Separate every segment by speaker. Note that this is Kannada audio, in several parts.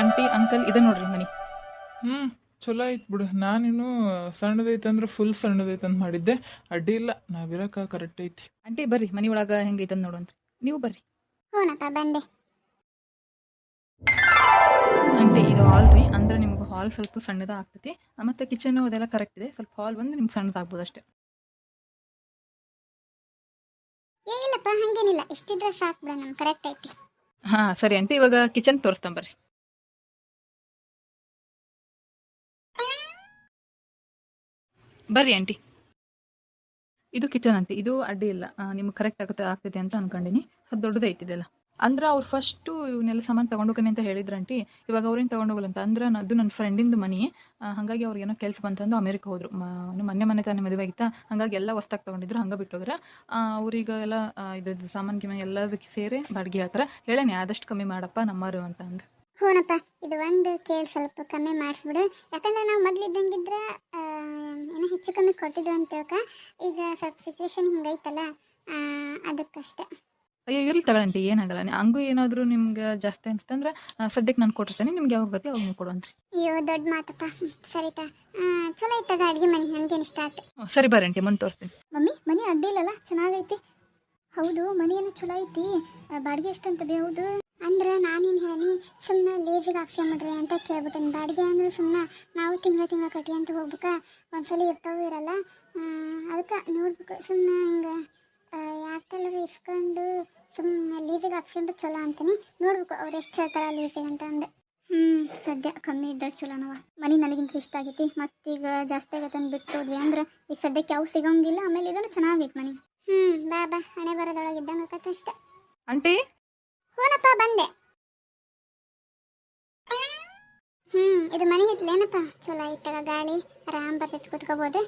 Speaker 1: ಆಂಟಿ ಅಂಕಲ್ ಇದೆ ನೋಡ್ರಿ ಮನಿ.
Speaker 2: ಹ್ಮ್ ಚಲೋ ಐತ್ ಬಿಡು. ನಾನಿನ್ನು ಸಣ್ಣದೈತೆ ಅಂದ್ರೆ ಫುಲ್ ಸಣ್ಣದೈತೆ ಅಂತ ಮಾಡಿದ್ದೆ. ಅಡ್ಡಿ ಇಲ್ಲ ನಾವಿರಕ ಕರೆಕ್ಟ್ ಐತಿ.
Speaker 1: ಆಂಟಿ ಬರ್ರಿ ಮನಿ ಒಳಗ ಹೆಂಗೈತೆ ಅಂತ ನೋಡುವಂತ ನೀವು ಬರ್ರಿ.
Speaker 3: ಹ್ಞೂನಪ್ಪ ಬಂದೆ.
Speaker 1: ಆಂಟಿ ಇದು ಹಾಲ್ ರೀ. ಅಂದ್ರೆ ನಿಮ್ಗೆ ಹಾಲ್ ಸ್ವಲ್ಪ ಸಣ್ಣದ ಆಗ್ತೈತಿ. ಮತ್ತೆ ಕಿಚನ್ ಅದೆಲ್ಲ ಕರೆಕ್ಟ್ ಇದೆ. ಸ್ವಲ್ಪ ಹಾಲ್ ಬಂದು ನಿಮ್ಗೆ ಸಣ್ಣದಾಗ್ಬೋದು ಅಷ್ಟೇ.
Speaker 3: ಏ ಇಲ್ಲಪ್ಪ ಹಂಗೇನಿಲ್ಲ. ಇಷ್ಟಿದ್ರೆ ಸಾಕು ಬಿಡ ನಮ್ಗೆ ಕರೆಕ್ಟ್ ಐತಿ.
Speaker 1: ಹಾ ಸರಿ ಆಂಟಿ ಇವಾಗ ಕಿಚನ್ ತೋರಿಸ್ತಾನೆ ಬರ್ರಿ. ಬರ್ರಿ ಆಂಟಿ. ಇದು ಕಿಚನ್ ಆಂಟಿ, ಇದು ಅಡ್ಡಿ ಇಲ್ಲ. ನಿಮ್ಗೆ ಕರೆಕ್ಟ್ ಆಗುತ್ತೆ ಆಗ್ತೈತೆ ಅಂತ ಅನ್ಕೊಂಡಿನಿ. ಅದು ದೊಡ್ಡದೈತಿದೆಲ್ಲ ಅಂದ್ರೆ ಅವ್ರು ಫಸ್ಟು ಇವನ್ನೆಲ್ಲ ಸಾಮಾನು ತಗೊಂಡೋಗನೆ ಅಂತ ಹೇಳಿದ್ರು ಆಂಟಿ. ಇವಾಗ ಅವ್ರೇನು ತಗೊಂಡೋಗಲ್ಲ ಅಂತ ಅಂದ್ರೆ ಅದು ನನ್ನ ಫ್ರೆಂಡಿಂದು ಮನಿ. ಹಾಗಾಗಿ ಅವ್ರಿಗೆ ಏನೋ ಕೆಲಸ ಬಂತಂದು ಅಮೇರಿಕ ಹೋದ್ರು. ಮ- ಮನೆ ತಾನೇ ಮದುವೆ ಆಗಿತ್ತಾ? ಹಂಗಾಗಿ ಎಲ್ಲ ಹೊಸ್ದಾಗಿ ತಗೊಂಡಿದ್ರು, ಹಂಗೆ ಬಿಟ್ಟೋಗ್ರ ಅವ್ರೀಗ ಎಲ್ಲ ಇದ್ರ ಇದ್ರದ್ದು ಸಾಮಾನು ಗಿಮಾನ್ ಎಲ್ಲದಕ್ಕೆ ಸೇರಿ ಬಾಡಿಗೆ ಹೇಳ್ತಾರೆ. ಹೇಳೇನೆ, ಆದಷ್ಟು ಕಮ್ಮಿ ಮಾಡಪ್ಪ ನಮ್ಮರು ಅಂತ ಅಂದು.
Speaker 3: ಹ್ಞೂನಪ್ಪ ಇದು ಒಂದು ಕೇಳಿ ಸ್ವಲ್ಪ ಕಮ್ಮಿ ಮಾಡಿಸ್ಬಿಡು. ಯಾಕಂದ್ರೆ ನಾವು ಮೊದ್ಲಿದ್ದಂಗಿದ್ರೆ ಹೆಚ್ಚು ಕಮ್ಮಿ ಕೊಟ್ಟಿದ್ದು ಅಂತ ಹೇಳಕ ಈಗ ಸ್ವಲ್ಪ ಸಿಚುವೇಶನ್ ಹಿಂಗೈತಲ್ಲ ಅದಕ್ಕಷ್ಟೆ.
Speaker 1: ಅಯ್ಯೋ ಇರ್ಲಿ ತಗೊಳಂಟಿ ಏನಾಗಲ್ಲ. ನೀ- ಹಂಗೂ ಏನಾದರೂ ನಿಮ್ಗೆ ಜಾಸ್ತಿ ಅನ್ಸ್ತಂದ್ರೆ ಸದ್ಯಕ್ಕೆ ನಾನು ಕೊಟ್ಟಿರ್ತೇನೆ ನಿಮ್ಗೆ ಯಾವಾಗ ಗೊತ್ತಿ ಅವಾಗ ನೀವು ಕೊಡುವಂತ್ರಿ.
Speaker 3: ಅಯ್ಯೋ ದೊಡ್ಡ ಮಾತಪ್ಪ. ಸರಿತಾ ಚಲೋ ಐತಾಗ ಅಡುಗೆ ಮನೆ ನನಗೇನು ಇಷ್ಟ ಆಯ್ತು
Speaker 1: ಹ್ಞೂ, ಸರಿ ಬರ್ರಿ ಅಂಟಿ ಮುಂದೆ ತೋರಿಸ್ತೀನಿ.
Speaker 3: ಮಮ್ಮಿ ಮನೆ ಅಡ್ಡಿಲ್ಲಲ್ಲ ಚೆನ್ನಾಗೈತಿ. ಹೌದು ಮನೆ ಏನೋ ಚಲೋ ಐತಿ. ಆ, ಬಾಡಿಗೆ ಎಷ್ಟಂತ ಬಿ ಹೌದು. ಅಂದ್ರೆ ನಾನೇನು ಹೇಳಿ ಸುಮ್ಮನೆ ಲೇಜಿಗೆ ಹಾಕ್ಸ್ಕೊಂಬಿಡ್ರಿ ಅಂತ ಕೇಳ್ಬಿಟ್ಟೇನೆ. ಬಾಡಿಗೆ ಅಂದ್ರೆ ಸುಮ್ಮನೆ ನಾವು ತಿಂಗಳ ತಿಂಗಳ ಕಟ್ಟಿ ಅಂತ ಹೋಗ್ಬೇಕ? ಒಂದ್ಸಲ ಇರ್ತಾವೂ ಇರಲ್ಲ. ಅದಕ್ಕೆ ನೋಡ್ಬೇಕು. ಸುಮ್ಮನೆ ಹಿಂಗೆ ಯಾಕೆಲ್ಲರೂ ಇಸ್ಕೊಂಡು ಸುಮ್ಮನೆ ಲೀಸಿಗೆ ಹಾಕ್ಸ್ಕೊಂಡು ಚಲೋ ಅಂತೀನಿ. ನೋಡ್ಬೇಕು ಅವ್ರು ಎಷ್ಟು ಹೇಳ್ತಾರ ಲೀಸಿಗೆ ಅಂತ ಅಂದೆ. ಹ್ಞೂ ಸದ್ಯ ಕಮ್ಮಿ ಇದ್ದರೆ ಚಲೋನವ. ಮನೆ ನನಗಿಂತ ಇಷ್ಟ ಆಗೈತಿ. ಮತ್ತೀಗ ಜಾಸ್ತಿ ಆಗತ್ತೆ ಅಂದ್ ಬಿಟ್ಟು ಹೋದ್ವಿ ಅಂದ್ರೆ ಈಗ ಸದ್ಯಕ್ಕೆ ಯಾವ ಸಿಗಂಗಿಲ್ಲ. ಆಮೇಲೆ ಇದನ್ನು ಚೆನ್ನಾಗೈತೆ ಮನೆ. ಹ್ಞೂ ಬಾ ಬಾ. ಹಣೆ ಬರೋದೊಳಗಿದ್ದಂಗೆ ಅಷ್ಟೆ.
Speaker 1: ಆಂಟಿ
Speaker 3: ಹೂನಪ್ಪ ಬಂದೆ. ಹ್ಮ್ ಇದು ಮನೆ ಹಿತ್ಲೇನಪ್ಪ ಚಲೋ ಐತಗ ಗಾಳಿ ಆರಾಮ್ ಬರ್ತೈತಿ ಕುತ್ಕೋಬೋದು.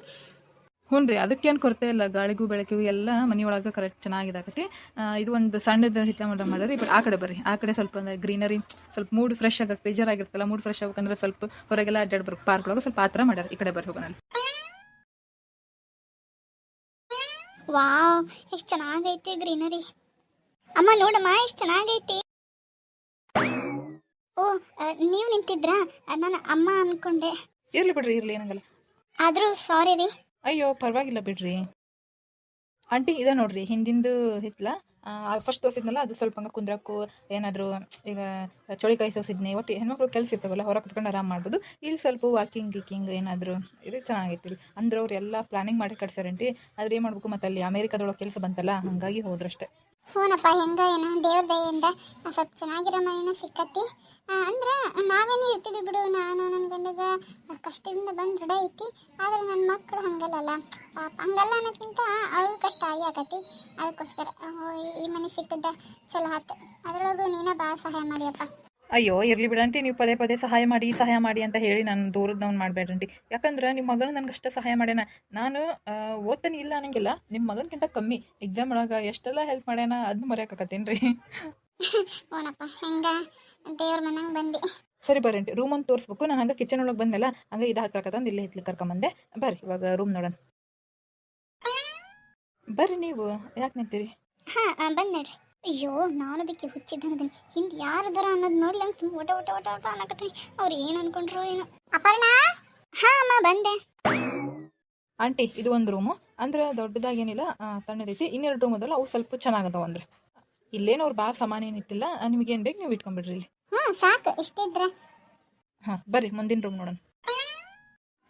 Speaker 1: ಹ್ಞೂ ರೀ ಅದಕ್ಕೇನು ಕೊರತೆ ಇಲ್ಲ. ಗಾಳಿಗೂ ಬೆಳಕಿಗೂ ಎಲ್ಲ ಮನೆಯೊಳಗೆ ಕರೆಕ್ಟ್ ಚೆನ್ನಾಗಿದಾಕತಿ. ಇದು ಒಂದು ಸಣ್ಣದ ಹಿತ್ತ ಮಾಡ ಮಾಡ್ರಿ ಬಟ್ ಆ ಕಡೆ ಬರ್ರಿ. ಆ ಕಡೆ ಸ್ವಲ್ಪ ಗ್ರೀನರಿ ಸ್ವಲ್ಪ ಮೂಡ್ ಫ್ರೆಶ್ ಆಗಕ್ಕೆ ಬೇಜಾರಾಗಿರ್ತಲ್ಲ ಮೂಡ್ ಫ್ರೆಶ್ ಆಗ್ಬೇಕಂದ್ರೆ ಸ್ವಲ್ಪ ಹೊರಗೆಲ್ಲ ಅಡ್ಡಾಡ್ ಬರ್ಬೇಕು ಪಾರ್ಕ್ ಒಳಗೆ ಸ್ವಲ್ಪ ಆ ಥರ ಮಾಡ್ಯಾರ ಈ ಕಡೆ ಬರ್ರಿ ಹೋಗೋಣ
Speaker 3: ವಾವ್ ಎಷ್ಟು ಚೆನ್ನಾಗೈತೆ ಗ್ರೀನರಿ ಅಮ್ಮ ನೋಡಮ್ಮ ಎಷ್ಟು ಚೆನ್ನಾಗೈತಿ. ಓ ನೀವು ನಿಂತಿದ್ರಾ? ನಾನು ಅಮ್ಮ ಅನ್ಕೊಂಡೆ.
Speaker 1: ಇರ್ಲಿ ಬಿಡ್ರಿ ಇರ್ಲಿ ಏನಾಗಲ್ಲ.
Speaker 3: ಆದ್ರೂ ಸಾರಿ ರೀ.
Speaker 1: ಅಯ್ಯೋ ಪರವಾಗಿಲ್ಲ ಬಿಡ್ರಿ. ಆಂಟಿ ಇದೆ ನೋಡ್ರಿ ಹಿಂದಿಂದು ಹಿತ್ಲ ಫಸ್ಟ್ ತೋರಿಸಿದ್ನಲ್ಲ ಅದು ಸ್ವಲ್ಪ ಹಂಗೆ ಕುಂದ್ರಕ್ಕೂ ಏನಾದರೂ ಈಗ ಚಳಿಕಾಯಿ ಸೋಸಿದ್ನಿ ಒಟ್ಟು ಹೆಣ್ಮಕ್ಳು ಕೆಲಸ ಇರ್ತಾವಲ್ಲ ಹೊರ ಕುತ್ಕೊಂಡು ಆರಾಮ್ ಮಾಡ್ಬೋದು. ಇಲ್ಲಿ ಸ್ವಲ್ಪ ವಾಕಿಂಗ್ ಗೀಕಿಂಗ್ ಏನಾದರೂ ಇದು ಚೆನ್ನಾಗೈತಿ ಇಲ್ಲಿ. ಅಂದ್ರೆ ಅವ್ರು ಎಲ್ಲ ಪ್ಲಾನಿಂಗ್ ಮಾಡಿ ಕಟ್ಸಾರಂಟಿ ಆದ್ರೆ ಏನು ಮಾಡ್ಬೇಕು ಮತ್ತೆ ಅಲ್ಲಿ ಅಮೇರಿಕಾದೊಳಗೆ ಕೆಲಸ ಬಂತಲ್ಲ ಹಾಗಾಗಿ ಹೋದ್ರಷ್ಟೇ.
Speaker 3: ಹೂನಪ್ಪ, ಹೆಂಗ ಏನು? ದೇವ್ರ ದಯಿಂದ ಸ್ವಲ್ಪ ಚೆನ್ನಾಗಿರೋ ಮನೇನ ಸಿಕ್ಕತ್ತಿ ಅಂದ್ರೆ ನಾವೇನೇ ಇರ್ತಿದ್ವಿ ಬಿಡು. ನಾನು ನನ್ನ ಗಂಡಗ ಕಷ್ಟದಿಂದ ಬಂದು ದೃಢ ಐತಿ. ಆದ್ರೆ ನನ್ನ ಮಕ್ಕಳು ಹಂಗಲ್ಲಲ್ಲ. ಪಾಪ, ಹಂಗಲ್ಲ ಅನ್ನೋಕ್ಕಿಂತ ಅವ್ರಿಗೆ ಕಷ್ಟ ಆಗಿ ಆಕತಿ. ಅದಕ್ಕೋಸ್ಕರ ಈ- ಈ ಮನೆ ಸಿಕ್ಕದ ಚಲೋ ಆತು. ಅದ್ರೊಳಗೂ ನೀನೇ ಭಾಳ ಸಹಾಯ ಮಾಡಿಯಪ್ಪ.
Speaker 1: ಅಯ್ಯೋ ಇರ್ಲಿ ಬಿಡಂಟಿ ನೀವು ಪದೇ ಪದೇ ಸಹಾಯ ಮಾಡಿ ಸಹಾಯ ಮಾಡಿ ಅಂತ ಹೇಳಿ ನಾನು ದೂರದವ್ನು ಮಾಡಬೇಡ್ರಂಟಿ ಯಾಕಂದ್ರೆ ನಿಮ್ಮ ಮಗನ ನನಗೆ ಅಷ್ಟೇ ಸಹಾಯ ಮಾಡ್ಯಾನ. ನಾನು ಓದ್ತಾನೆ ಇಲ್ಲ ಅನ್ನಂಗಿಲ್ಲ. ನಿಮ್ಮ ಮಗನಕ್ಕಿಂತ ಕಮ್ಮಿ. ಎಕ್ಸಾಮ್ ಒಳಗೆ ಎಷ್ಟೆಲ್ಲ ಹೆಲ್ಪ್ ಮಾಡ್ಯಾನ ಅದನ್ನ ಮರೆಯೋಕ್ಕಾಕತ್ತೇನು ರೀ
Speaker 3: ಹೂನಪ್ಪ ಹೆಂಗ? ದೇವ್ರ ಮನಂಗೆ ಬಂದು.
Speaker 1: ಸರಿ ಬರ್ರಿ ರೂಮ್ ಒಂದು ತೋರಿಸ್ಬೇಕು. ನಾನು ಹಂಗೆ ಕಿಚನ್ ಒಳಗೆ ಬಂದಲ್ಲ ಹಂಗೆ ಇದು ಹಾಕಕತ್ತಂದು ಇಲ್ಲೇ ಹಿತ್ಲಿಕ್ಕೆ ಕರ್ಕೊಂಬಂದೆ ಬರ್ರಿ ಇವಾಗ ರೂಮ್ ನೋಡೋಣ. ಬರ್ರಿ ನೀವು ಯಾಕೆ ನಿಂತೀರಿ?
Speaker 3: ಹಾಂ ಬಂದ್ ನೋಡ್ರಿ. ಅಯ್ಯೋ ನಾನು ಅದಕ್ಕೆ ಹುಚ್ಚಿದ್ದಂಗೆ ಹಿಂದೆ ಯಾರದಾರ ಅನ್ನೋದು ನೋಡಿ ಹಂಗೆ ಸುಮ್ಮನೆ ಓಟ ಓಟ ಓಟ ಓಟ ಅನ್ನಕತ್ತೀನಿ. ಅವ್ರು ಏನು ಅನ್ಕೊಂಡ್ರು ಏನೋ. ಅಪರ್ಣ? ಹಾಂ ಅಮ್ಮ ಬಂದೆ.
Speaker 1: ಆಂಟಿ ಇದು ಒಂದು ರೂಮು ಅಂದ್ರೆ ದೊಡ್ಡದಾಗೇನಿಲ್ಲ ಸಣ್ಣ ಸಣ್ಣದೈತಿ ಇನ್ನೆರಡು ರೂಮ್ ಅದಲ್ಲ ಅವು ಸ್ವಲ್ಪ ಚೆನ್ನಾಗದಾವ ಅಂದ್ರೆ. ಇಲ್ಲೇನು ಅವ್ರು ಭಾಳ ಸಾಮಾನು ಏನಿಟ್ಟಿಲ್ಲ ನಿಮ್ಗೇನು ಬೇಕು ನೀವು ಇಟ್ಕೊಂಡ್ಬಿಡ್ರಿ ಇಲ್ಲಿ.
Speaker 3: ಹಾಂ ಸಾಕು ಇಷ್ಟಿದ್ರೆ.
Speaker 1: ಹಾಂ ಬರ್ರಿ ಮುಂದಿನ ರೂಮ್ ನೋಡೋಣ.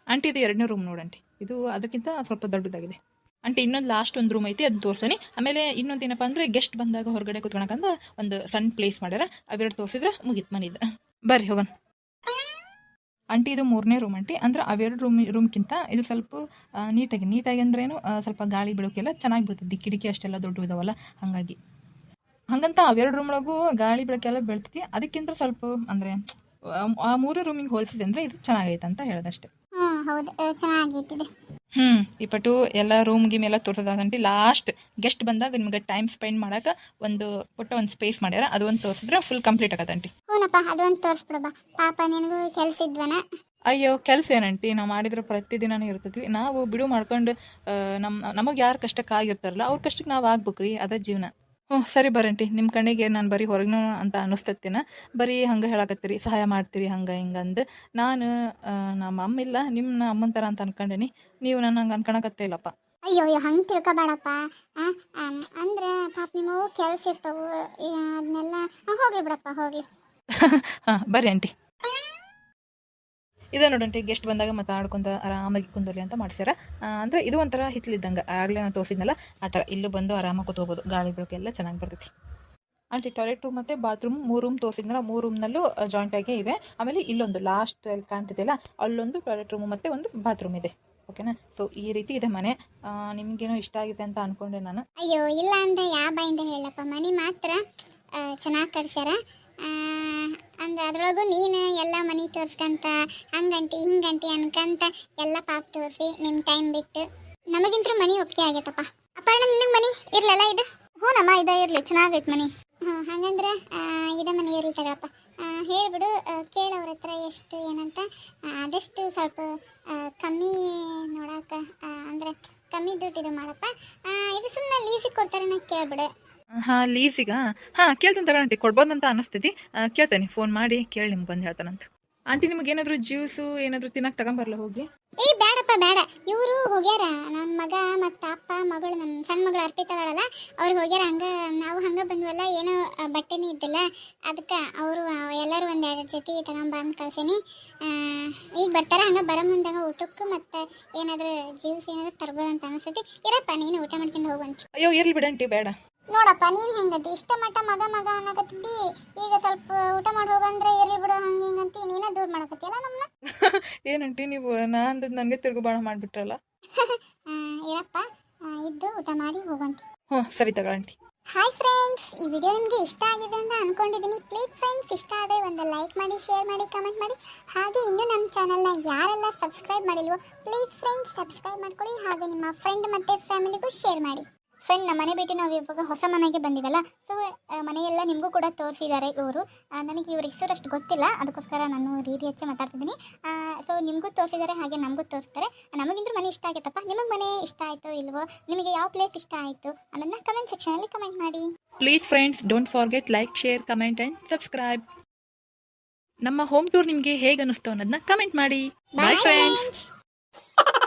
Speaker 1: ಆಂಟಿ ಇದು ಎರಡನೇ ರೂಮ್ ನೋಡಂಟಿ ಇದು ಅದಕ್ಕಿಂತ ಸ್ವಲ್ಪ ದೊಡ್ಡದಾಗಿದೆ. ಆಂಟಿ ಇನ್ನೊಂದು ಲಾಸ್ಟ್ ಒಂದು ರೂಮ್ ಐತಿ ಅದು ತೋರ್ಸನಿ. ಆಮೇಲೆ ಇನ್ನೊಂದು ಏನಪ್ಪ ಅಂದ್ರೆ ಗೆಸ್ಟ್ ಬಂದಾಗ ಹೊರಗಡೆ ಕುತ್ಕೊಳಕಂದ ಒಂದು ಸಣ್ಣ ಪ್ಲೇಸ್ ಮಾಡ್ಯಾರ. ಅವೆರಡು ತೋರಿಸಿದ್ರೆ ಮುಗೀತ್ ಮನಿದ ಬರ್ರಿ ಹೋಗೋಣ. ಅಂಟಿ ಇದು ಮೂರನೇ ರೂಮ್ ಅಂಟಿ ಅಂದ್ರೆ ಅವೆರಡು ರೂಮ್ ರೂಮ್ಗಿಂತ ಇದು ಸ್ವಲ್ಪ ನೀಟಾಗಿ ನೀಟಾಗಿ ಅಂದ್ರೇನು ಸ್ವಲ್ಪ ಗಾಳಿ ಬೆಳಕೆಲ್ಲ ಚೆನ್ನಾಗಿ ಬೀಳ್ತೈತಿ. ಕಿಟಕಿ ಅಷ್ಟೆಲ್ಲ ದೊಡ್ಡ ಇದಾವಲ್ಲ, ಹಾಗಾಗಿ. ಹಂಗಂತ ಅವೆರಡು ರೂಮ್ ಒಳಗೂ ಗಾಳಿ ಬೆಳಕೆಲ್ಲ ಬೀಳ್ತೈತಿ. ಅದಕ್ಕಿಂತ ಸ್ವಲ್ಪ ಅಂದ್ರೆ, ಆ ಮೂರು ರೂಮಿಗೆ ಹೋಲಿಸಿದೆ ಅಂದ್ರೆ ಇದು ಚೆನ್ನಾಗೈತೆ ಅಂತ ಹೇಳದಷ್ಟೇ
Speaker 3: ಹೌದು
Speaker 1: ಹ್ಞೂ ಈ ಪಟ್ಟು ಎಲ್ಲ ರೂಮ್ ಗಿಮ್ ಎಲ್ಲ ತೋರಿಸೋದಂಟಿ ಲಾಸ್ಟ್ ಗೆಸ್ಟ್ ಬಂದಾಗ ನಿಮ್ಗೆ ಟೈಮ್ ಸ್ಪೆಂಡ್ ಮಾಡಕ ಒಂದು ಪುಟ್ಟ ಒಂದು ಸ್ಪೇಸ್ ಮಾಡ್ಯಾರ. ಅದು ತೋರ್ಸಿದ್ರೆ ತೋರಿಸಿದ್ರೆ ಫುಲ್ ಕಂಪ್ಲೀಟ್ ಆಗತ್ತಂಟಿ
Speaker 3: ಹ್ಞೂನಪ್ಪ ಅದೊಂದು ತೋರಿಸ್ಬಿಡಬ್ಬ ಪಾಪ ನಿನಗೂ ಕೆಲಸ ಇದ್ವನ?
Speaker 1: ಅಯ್ಯೋ ಕೆಲಸ ಏನಂಟಿ ನಾವು ಮಾಡಿದ್ರೆ ಪ್ರತಿದಿನನೂ ಇರ್ತಿದ್ವಿ. ನಾವು ಬಿಡು ಮಾಡ್ಕೊಂಡು ನಮ್ಮ ನಮಗೆ ಯಾರು ಕಷ್ಟಕ್ಕೆ ಆಗಿರ್ತಾರಲ್ಲ ಅವ್ರ ಕಷ್ಟಕ್ಕೆ ನಾವು ಆಗ್ಬೇಕ್ರಿ. ಅದ ಜೀವನ. ಹ್ಞೂ ಸರಿ ಬರಂಟಿ. ನಿಮ್ಮ ಕಣ್ಣಿಗೆ ನಾನು ಬರೀ ಹೊರಗಿನ ಅಂತ ಅನ್ನಿಸ್ತತ್ತಿನ ಬರೀ ಹಂಗೆ ಹೇಳಕತ್ತೀರಿ ಸಹಾಯ ಮಾಡ್ತೀರಿ ಹಂಗೆ ಹಿಂಗಂದು ಅಂದು. ನಾನು ನಮ್ಮ ಅಮ್ಮ ಇಲ್ಲ ನಿಮ್ಮ ಅಮ್ಮನ ಥರ ಅಂತ ಅನ್ಕೊಂಡೇನಿ. ನೀವು ನನ್ನ ಹಂಗೆ ಅನ್ಕೊಳಕತ್ತೇ ಇಲ್ಲಪ್ಪ.
Speaker 3: ಅಯ್ಯೋ ಅಯ್ಯೋ ಹಂಗೆ ತಿಳ್ಕೊಬೇಡಪ್ಪ. ಅಂದ್ರೆ ಪಾಪ ನಿಮ್ಮವು ಕೆಲಸ ಇರ್ತಾವು ಅದನ್ನೆಲ್ಲ ಹೋಗ್ಲಿ ಬಿಡಪ್ಪ ಹೋಗ್ಲಿ.
Speaker 1: ಹಾಂ ಬರ್ರಿ ಆಂಟಿ ಇದೆ ನೋಡಂಟಿ ಗೆಸ್ಟ್ ಬಂದಾಗ ಮಾತಾಡ್ಕೊಂತ ಆರಾಮಾಗಿ ಕುಂದರ್ಲಿ ಅಂತ ಮಾಡ್ಸ್ಯಾರ. ಅಂದ್ರೆ ಇದು ಒಂಥರ ಹಿತ್ಲಿದ್ದಂಗೆ. ಆಗಲೇ ನಾನು ತೋರಿಸಿದ್ನಲ್ಲ, ಆ ಥರ ಇಲ್ಲೂ ಬಂದು ಆರಾಮಾಗಿ ಕೂತ್ಕೋಬೋದು ಗಾಳಿ ಬೆಳಕು ಎಲ್ಲ ಚೆನ್ನಾಗಿ ಬರ್ತೈತಿ. ಆಂಟಿ ಟಾಯ್ಲೆಟ್ ರೂಮ್ ಮತ್ತು ಬಾತ್ರೂಮ್ ಮೂರು ರೂಮ್ ತೋರಿಸಿದ್ನಲ್ಲ, ಮೂರು ರೂಮ್ನಲ್ಲೂ ಜಾಯಿಂಟ್ ಆಗಿ ಇವೆ. ಆಮೇಲೆ ಇಲ್ಲೊಂದು ಲಾಸ್ಟ್ ಅಲ್ಲಿ ಕಾಣ್ತಿದೆಯಲ್ಲ, ಅಲ್ಲೊಂದು ಟಾಯ್ಲೆಟ್ ರೂಮ್ ಮತ್ತು ಒಂದು ಬಾತ್ರೂಮ್ ಇದೆ. ಓಕೆನಾ? ಸೊ ಈ ರೀತಿ ಇದೆ ಮನೆ. ನಿಮಗೇನೋ ಇಷ್ಟ ಆಗಿದೆ ಅಂತ ಅನ್ಕೊಂಡೆ ನಾನು.
Speaker 3: ಅಯ್ಯೋ, ಇಲ್ಲ ಅಂದ್ರೆ ಯಾವ ಬಾಯಿಂದ ಹೇಳಪ್ಪ. ಮನೆ ಮಾತ್ರ ಚೆನ್ನಾಗಿ ಕಟ್ಸ್ಯಾರ. ಅಂದ್ರೆ ಅದ್ರೊಳಗು ನೀನು ಎಲ್ಲ ಮನೆ ತೋರ್ಸ್ಕಂತ ಹಂಗಂಟಿ ಹಿಂಗಂಟಿ ಅನ್ಕಂತ ಎಲ್ಲ ಪಾಪ ತೋರಿಸಿ ನಿಮ್ಮ ಟೈಮ್ ಬಿಟ್ಟು. ನಮಗಿಂತೂ ಮನೆ ಒಪ್ಪಿಗೆ ಆಗೈತಪ್ಪ. ಅಪ್ಪರ್ಣ ನಿನಗೆ ಮನೆ ಇರ್ಲಲ್ಲ ಇದು? ಹ್ಞೂ ನಮ್ಮ ಇದ ಇರಲಿ ಚೆನ್ನಾಗೈತೆ ಮನೆ. ಹಾಂ ಹಂಗಂದ್ರೆ ಇದ ಮನೆ ಇರಲಿ ತಗಳಪ್ಪ ಹೇಳಿಬಿಡು ಹೇಳ್ಬಿಡು ಕೇಳು ಅವ್ರ ಹತ್ರ ಎಷ್ಟು ಏನಂತ. ಆದಷ್ಟು ಸ್ವಲ್ಪ ಕಮ್ಮಿ ನೋಡಕ್ಕೆ ಅಂದ್ರೆ ಕಮ್ಮಿ ದುಡ್ಡು ಇದು ಮಾಡಪ್ಪ. ಇದು ಸುಮ್ಮನೆ ಲೀಸಿಗೆ ಕೊಡ್ತಾರೆ ಕೇಳ್ಬಿಡು.
Speaker 1: ಹಾಂ ಲೀಸಿಗ ಹಾಂ ಕೇಳ್ತೀನಿ ತಗೊಂಡಿ ಕೊಡ್ಬೋದಂತ ಅನ್ನಿಸ್ತೈತಿ ಆ, ಕೇಳ್ತೇನೆ ಫೋನ್ ಮಾಡಿ ಕೇಳಿ ನಿಮ್ಗೆ ಬಂದು ಹೇಳ್ತಾನಂತ ಆಂಟಿ ನಿಮ್ಗೆ ಏನಾದರೂ ಜ್ಯೂಸು ಏನಾದರೂ ತಿನ್ನಕ್ಕೆ ತಗೊಂಬರಲ್ಲ ಹೋಗಿ?
Speaker 3: ಏ ಬೇಡಪ್ಪ ಬೇಡ ಇವರು ಹೋಗ್ಯಾರ. ನನ್ನ ಮಗ ಮತ್ತು ಅಪ್ಪ ಮಗಳು ನಮ್ಮ ಸಣ್ಣ ಮಗಳು ಅರ್ಪಿತಗಳಲ್ಲ ಅವ್ರು ಹೋಗ್ಯಾರ ಹಂಗೆ ನಾವು ಹಂಗೆ ಬಂದ್ವಲ್ಲ ಏನೋ ಬಟ್ಟೆನೇ ಇದ್ದಲ್ಲ. ಅದಕ್ಕೆ ಅವರು ಎಲ್ಲರೂ ಒಂದು ಎರಡು ಜೊತೆ ಕಳ್ಸೀನಿ. ಆ, ಈಗ ಬರ್ತಾರ ಹಂಗೆ ಬರೋ ಮುಂದಾಗ ಊಟಕ್ಕೆ ಮತ್ತು ಏನಾದರೂ ಜ್ಯೂಸ್ ಏನಾದರೂ ತರ್ಬೋದು ಅಂತ ಅನಿಸ್ತೈತಿ. ಇರಪ್ಪ ನೀನು ಊಟ ಮಾಡ್ಕೊಂಡು ಹೋಗುವಂತ
Speaker 1: ಅಯ್ಯೋ ಇರ್ಲಿ ಬಿಡಂಟಿ ಬೇಡ.
Speaker 3: ನೋಡಪ್ಪ ನೀನು ಹೆಂಗಂತಿ? ಇಷ್ಟ ಮಟ್ಟ ಮಗ ಮಗ ಅನ್ನಕತ್ತಿದ್ದಿ ಈಗ ಸ್ವಲ್ಪ ಊಟ ಮಾಡಿ ಹೋಗಂದ್ರೆ ಇರ್ಲಿ ಬಿಡು ಹಂಗೆ ಹಿಂಗಂತಿ ನೀನ ದೂರ ಮಾಡಕತ್ತಿಯಲ್ಲ ನಮ್ಮನ್ನ
Speaker 1: ಏನಂಟಿ ನೀವು? ನಾನು ನನಗೆ ತಿರುಗು ಬಾಣ ಮಾಡಿಬಿಟ್ರಲ್ಲ?
Speaker 3: ಏನಪ್ಪ ಇರಪ್ಪ. ಇದ್ದು ಊಟ ಮಾಡಿ ಹೋಗಂತಿ.
Speaker 1: ಹ್ಞೂ ಸರಿ ತಗೊಳ್ಳಿ
Speaker 3: ಹಾಯ್ ಫ್ರೆಂಡ್ಸ್ ಈ ವಿಡಿಯೋ ನಿಮಗೆ ಇಷ್ಟ ಆಗಿದೆ ಅಂತ ಅನ್ಕೊಂಡಿದ್ದೀನಿ ಪ್ಲೀಸ್ ಫ್ರೆಂಡ್ಸ್ ಇಷ್ಟ ಆದರೆ ಒಂದು ಲೈಕ್ ಮಾಡಿ ಶೇರ್ ಮಾಡಿ ಕಮೆಂಟ್ ಮಾಡಿ. ಹಾಗೆ ಇನ್ನೂ ನಮ್ಮ ಚಾನಲ್ನ ಯಾರೆಲ್ಲ ಸಬ್ಸ್ಕ್ರೈಬ್ ಮಾಡಿಲ್ವೋ ಪ್ಲೀಸ್ ಫ್ರೆಂಡ್ಸ್ ಸಬ್ಸ್ಕ್ರೈಬ್ ಮಾಡ್ಕೊಳ್ಳಿ. ಹಾಗೆ ನಿಮ್ಮ ಫ್ರೆಂಡ್ ಮತ್ತು ಫ್ಯಾಮಿಲಿಗೂ ಶೇರ್ ಮಾಡಿ. ಫ್ರೆಂಡ್ ನಮ್ಮ ಮನೆ ಬಿಟ್ಟು ನಾವು ಇವಾಗ ಹೊಸ ಮನೆಗೆ ಬಂದಿವಲ್ಲ ಸೊ ಮನೆಯೆಲ್ಲ ನಿಮಗೂ ಕೂಡ ತೋರಿಸಿದ್ದಾರೆ ಇವರು. ನನಗೆ ಇವ್ರ ಹೆಸರು ಅಷ್ಟು ಗೊತ್ತಿಲ್ಲ ಅದಕ್ಕೋಸ್ಕರ ನಾನು ರೀತಿ ಹೆಚ್ಚೆ ಮಾತಾಡ್ತಿದ್ದೀನಿ. ಸೊ ನಿಮಗೂ ತೋರಿಸಿದ್ದಾರೆ ಹಾಗೆ ನಮಗೂ ತೋರಿಸ್ತಾರೆ ನಮಗಿಂದ್ರೂ ಮನೆ ಇಷ್ಟ ಆಗೈತಪ್ಪ ನಿಮಗೆ ಮನೆ ಇಷ್ಟ ಆಯಿತು ಇಲ್ವೋ ನಿಮಗೆ ಯಾವ ಪ್ಲೇಸ್ ಇಷ್ಟ ಆಯಿತು ಅನ್ನೋದನ್ನ ಕಮೆಂಟ್ ಸೆಕ್ಷನಲ್ಲಿ ಕಮೆಂಟ್ ಮಾಡಿ.
Speaker 1: Please friends don't forget like share comment and subscribe ನಮ್ಮ ಹೋಮ್ ಟೂರ್ ನಿಮಗೆ ಹೇಗೆ ಅನ್ನಿಸ್ತು ಅನ್ನೋದನ್ನ ಕಮೆಂಟ್ ಮಾಡಿ. Bye friends.